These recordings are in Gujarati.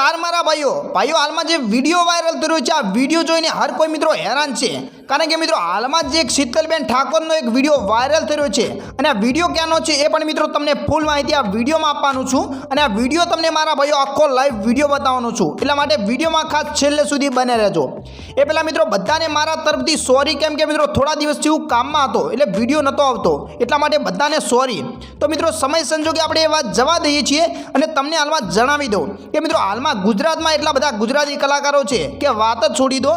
નમસ્કાર મારા ભાઈઓ. ભાઈઓ, હાલમાં જે વીડિયો વાયરલ રહ્યો છે, આ વીડિયો જોઈને હર કોઈ મિત્રો હેરાન છે. કારણ કે મિત્રો, હાલમાં જ એક શીતલબેન ઠાકોરનો એક વીડિયો વાયરલ રહ્યો છે. અને આ વીડિયો ક્યાંનો છે એ પણ મિત્રો તમને ફૂલ માહિતી આ વિડીયોમાં આપવાનું છું. અને આ વીડિયો તમને મારા ભાઈઓ આખો લાઈવ વીડિયો બતાવવાનો છું. એટલા માટે વિડીયોમાં ખાસ છેલ્લે સુધી બને રહેજો. એ પહેલાં મિત્રો, બધાને મારા તરફથી સોરી કેમ કે મિત્રો, થોડા દિવસથી હું કામમાં હતો, એટલે વીડિયો નહોતો આવતો. એટલા માટે બધાને સોરી તો મિત્રો સમય સંજોગે આપણે એ વાત જવા દઈએ છીએ અને તમને હાલમાં જણાવી દઉં કે મિત્રો હાલમાં ગુજરાતમાં એટલા બધા ગુજરાતી કલાકારો છે કે વાત જ છોડી દો.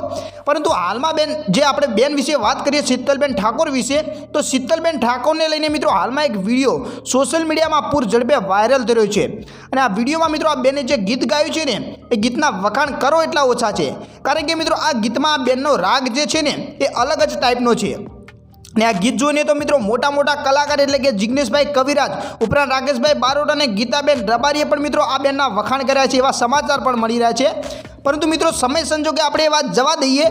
પરંતુ હાલમાં બેન જે આપણે બેન વિશે વાત કરીએ, શીતલબેન ઠાકોર વિશે, તો શીતલબેન ઠાકોરને લઈને મિત્રો હાલમાં એક વીડિયો સોશિયલ મીડિયામાં પૂર ઝડપે વાયરલ રહ્યો છે. અને આ વિડીયોમાં મિત્રો આ બેને જે ગીત ગાયું છે ને, એ ગીતના વખાણ કરો એટલા ઓછા છે. કારણ કે મિત્રો આ ગીતમાં આ બેનનો રાગ જે છે ને, એ અલગ જ ટાઈપનો છે. ને આ ગીત જોઈને તો મિત્રો મોટા મોટા કલાકાર એટલે કે જિગ્નેશભાઈ કવિરાજ, ઉપરાંત રાકેશભાઈ બારોટ અને ગીતાબેન રબારીએ પણ મિત્રો આ બેનના વખાણ કર્યા છે, એવા સમાચાર પણ મળી રહ્યા છે. પરંતુ મિત્રો સમય સંજોગે આપણે એ વાત જવા દઈએ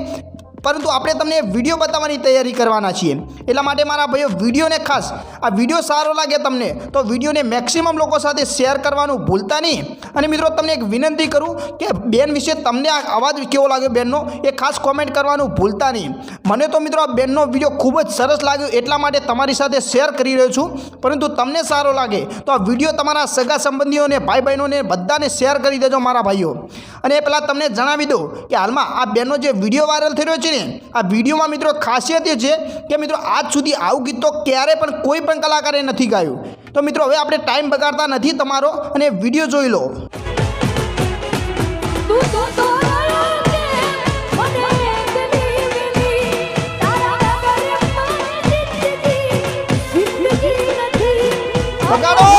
પરંતુ આપણે તમને વીડિયો બતાવવાની તૈયારી કરવાના છીએ. એટલા માટે મારા ભાઈઓ, વિડીયોને ખાસ, આ વીડિયો સારો લાગે તમને, તો વિડીયોને મેક્સિમમ લોકો સાથે શેર કરવાનું ભૂલતા નહીં. અને મિત્રો, તમને એક વિનંતી કરું કે બેન વિશે તમને આ અવાજ કેવો લાગ્યો બેનનો, એ ખાસ કોમેન્ટ કરવાનું ભૂલતા નહીં. મને તો મિત્રો આ બેનનો વીડિયો ખૂબ જ સરસ લાગ્યો, એટલા માટે તમારી સાથે શેર કરી રહ્યો છું. પરંતુ તમને સારો લાગે, તો આ વીડિયો તમારા સગા સંબંધીઓને ભાઈ બહેનોને બધાને શેર કરી દેજો મારા ભાઈઓ. અને એ પહેલાં તમને જણાવી દઉં કે હાલમાં આ બેનનો જે વીડિયો વાયરલ થઈ રહ્યો છે ને આ વિડીયોમાં મિત્રો ખાસિયત એ છે કે મિત્રો આજ સુધી આવું ગીત તો ક્યારે પણ કોઈ પણ કલાકારે નથી ગાયું. તો મિત્રો હવે આપણે ટાઈમ બગાડતા નથી તમારો અને વીડિયો જોઈ લો. બગાડો!